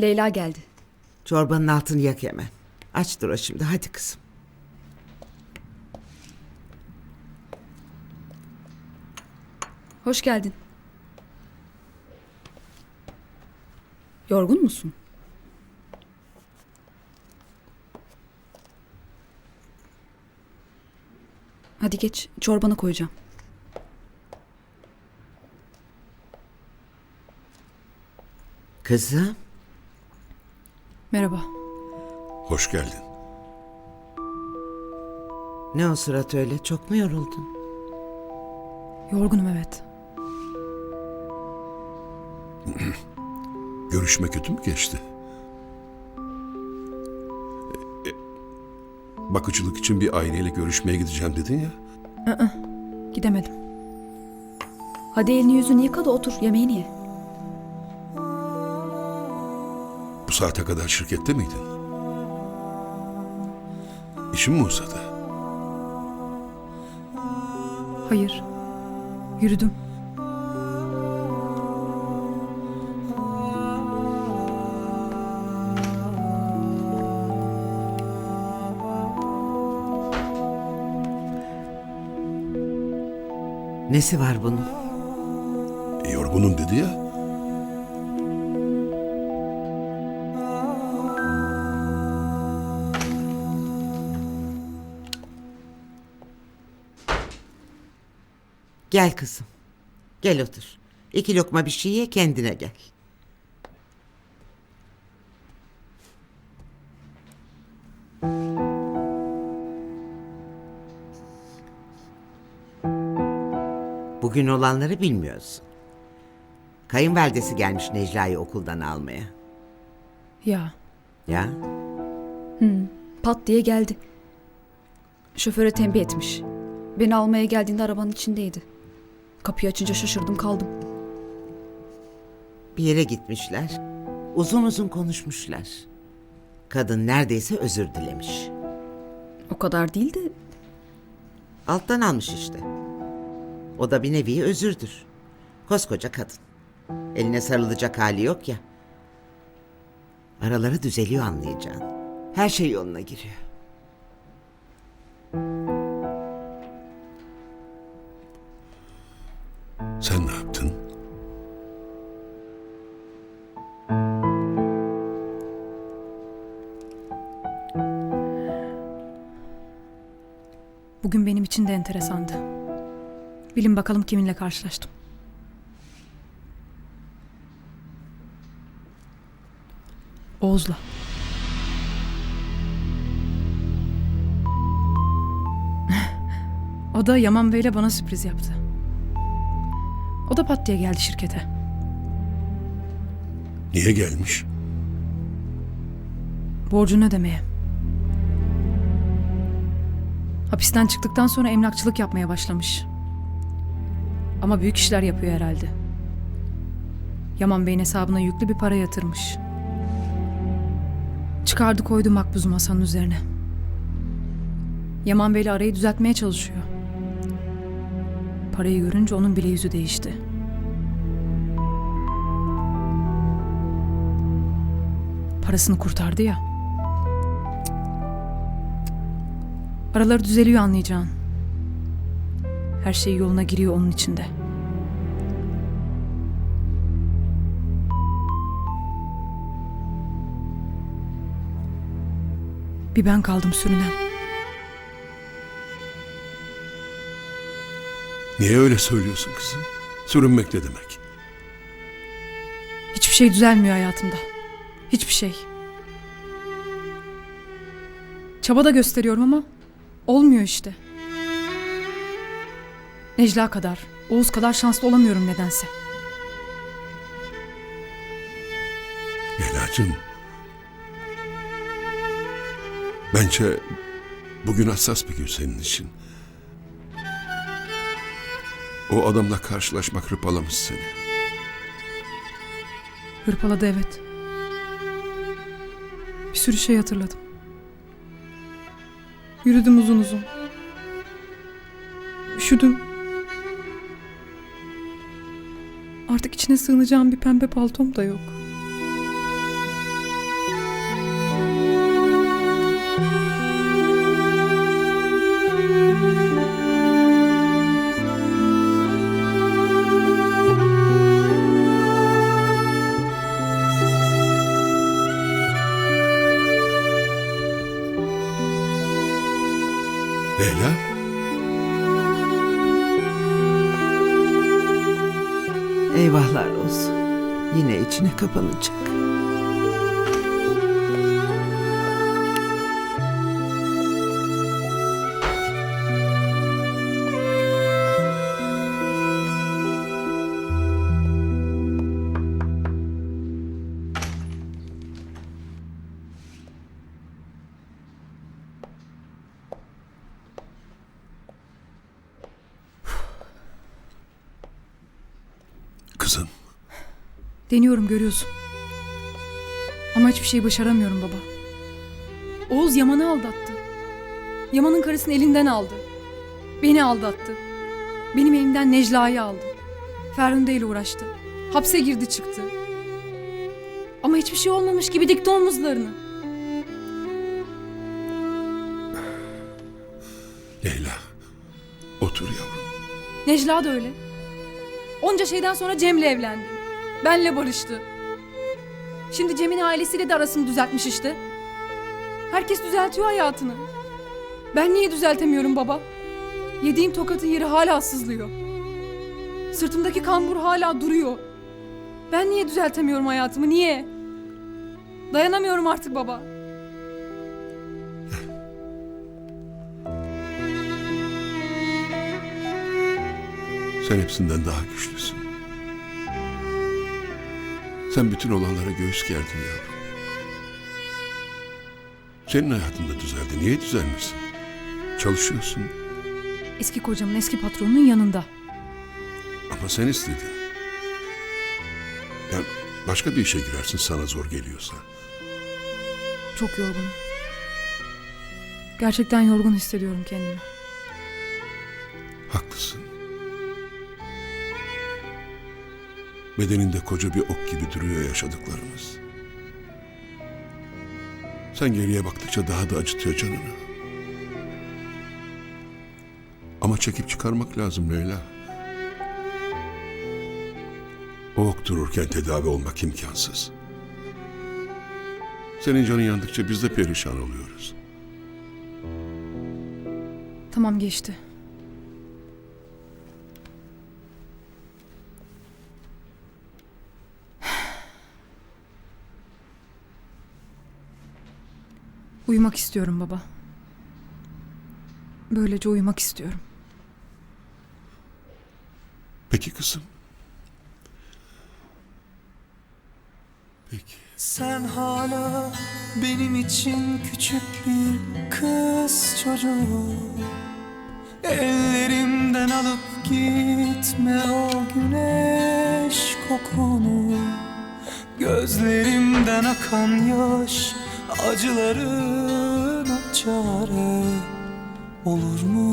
Leyla geldi. Çorbanın altını yak hemen. Aç dur o şimdi hadi kızım. Hoş geldin. Yorgun musun? Hadi geç, çorbanı koyacağım. Kızım Merhaba. Hoş geldin. ne o surat öyle çok mu yoruldun? Yorgunum evet. Görüşme kötü mü geçti? E, e, Bakıcılık için bir aileyle görüşmeye gideceğim dedin ya. Gidemedim. Hadi elini yüzünü yıka da otur, yemeğini ye. Saate kadar şirkette miydin? İşin mi uzadı? Hayır. Yürüdüm. Nesi var bunun? E, yorgunum dedi ya. Gel kızım. Gel otur. İki lokma bir şey ye kendine gel. Bugün olanları bilmiyorsun. Kayınvalidesi gelmiş Necla'yı okuldan almaya. Ya, Ya pat diye geldi. Şoföre tembih etmiş. Beni almaya geldiğinde arabanın içindeydi. Kapıyı açınca şaşırdım kaldım. bir yere gitmişler. Uzun uzun konuşmuşlar. Kadın neredeyse özür dilemiş. O kadar değil de Alttan almış işte. O da bir nevi özürdür. Koskoca kadın. Eline sarılacak hali yok ya. Araları düzeliyor anlayacağın. Her şey yoluna giriyor. Sen ne yaptın? Bugün benim için de enteresandı. Bilin bakalım kiminle karşılaştım. Oğuz'la. o da Yaman Bey'le bana sürpriz yaptı. O da pat diye geldi şirkete. Niye gelmiş? Borcunu ödemeye. Hapisten çıktıktan sonra emlakçılık yapmaya başlamış. Ama büyük işler yapıyor herhalde. Yaman Bey'in hesabına yüklü bir para yatırmış. Çıkardı koydu makbuzu masanın üzerine. Yaman Bey'le arayı düzeltmeye çalışıyor. Parayı görünce onun bile yüzü değişti. Parasını kurtardı ya. Araları düzeliyor anlayacağın. Her şey yoluna giriyor onun içinde. Bir ben kaldım sürünen. Niye öyle söylüyorsun kızım? Sürünmek ne demek? Hiçbir şey düzelmiyor hayatımda. Hiçbir şey. Çaba da gösteriyorum ama olmuyor işte. Necla kadar, Oğuz kadar şanslı olamıyorum nedense. Leyla'cığım. Bence bugün hassas bir gün senin için. O adamla karşılaşmak hırpalamış seni. Hırpaladı evet. Bir sürü şey hatırladım. Yürüdüm uzun uzun. Üşüdüm. Artık içine sığınacağım bir pembe paltom da yok. Leyla? Eyvahlar olsun. Yine içine kapanacak. Kızım, Deniyorum görüyorsun. Ama hiçbir şey başaramıyorum baba. Oğuz Yaman'ı aldattı. Yaman'ın karısını elinden aldı. Beni aldattı. Benim elimden Necla'yı aldı. Ferhunde ile uğraştı. Hapse girdi çıktı. Ama hiçbir şey olmamış gibi dikti omuzlarını. Leyla. Otur yavrum. Necla da öyle. Onca şeyden sonra Cem'le evlendi. Benle barıştı. Şimdi Cem'in ailesiyle de arasını düzeltmiş işte. Herkes düzeltiyor hayatını. Ben niye düzeltemiyorum baba? Yediğim tokatın yeri hala sızlıyor. Sırtımdaki kambur hala duruyor. Ben niye düzeltemiyorum hayatımı? Niye? Dayanamıyorum artık baba. Sen hepsinden daha güçlüsün. Sen bütün olanlara göğüs gerdin yavrum. Senin hayatında düzeldi. Niye düzelmesin? Çalışıyorsun Eski kocamın eski patronunun yanında. ama sen istedin. Yani başka bir işe girersin sana zor geliyorsa. Çok yorgunum. Gerçekten yorgun hissediyorum kendimi. Haklısın. Bedeninde koca bir ok gibi duruyor yaşadıklarımız. Sen geriye baktıkça daha da acıtıyor canını. Ama çekip çıkarmak lazım Leyla. O ok dururken tedavi olmak imkansız. Senin canın yandıkça biz de perişan oluyoruz. Tamam geçti. Uyumak istiyorum baba. Böylece uyumak istiyorum. Peki kızım. Peki. Sen hala benim için küçük bir kız çocuğu Ellerimden alıp gitme o güneş kokunu Gözlerimden akan yaş acılarına çare olur mu?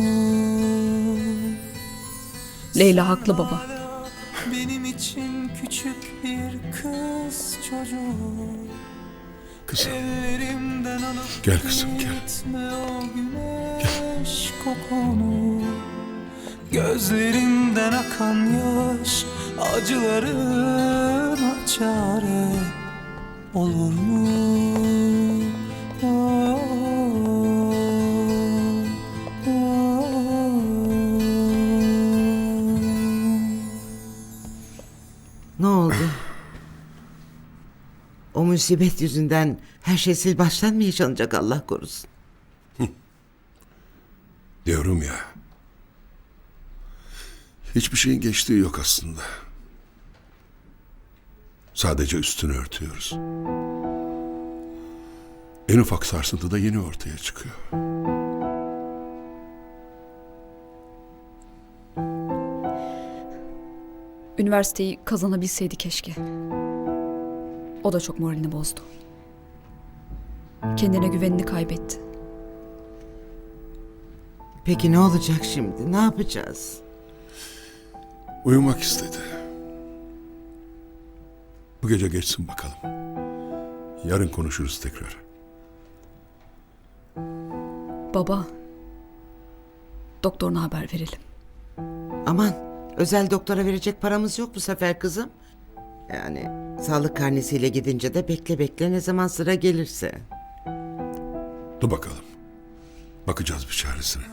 Leyla haklı baba. Benim için küçük bir kız çocuğu Kızım. Gel kızım, gel. güneş kokunu Gözlerimden akan yaş acılarına çare olur mu? Musibet yüzünden her şey sil baştan mı yaşanacak Allah korusun? Diyorum ya. Hiçbir şeyin geçtiği yok aslında. Sadece üstünü örtüyoruz. En ufak sarsıntı da yeni ortaya çıkıyor. Üniversiteyi kazanabilseydi keşke. O da çok moralini bozdu. Kendine güvenini kaybetti. Peki ne olacak şimdi? Ne yapacağız? Uyumak istedi. Bu gece geçsin bakalım. Yarın konuşuruz tekrar. Baba. Doktoruna haber verelim. Aman özel doktora verecek paramız yok bu sefer kızım. Yani sağlık karnesiyle gidince de bekle bekle ne zaman sıra gelirse. Dur bakalım. Bakacağız bir çaresine.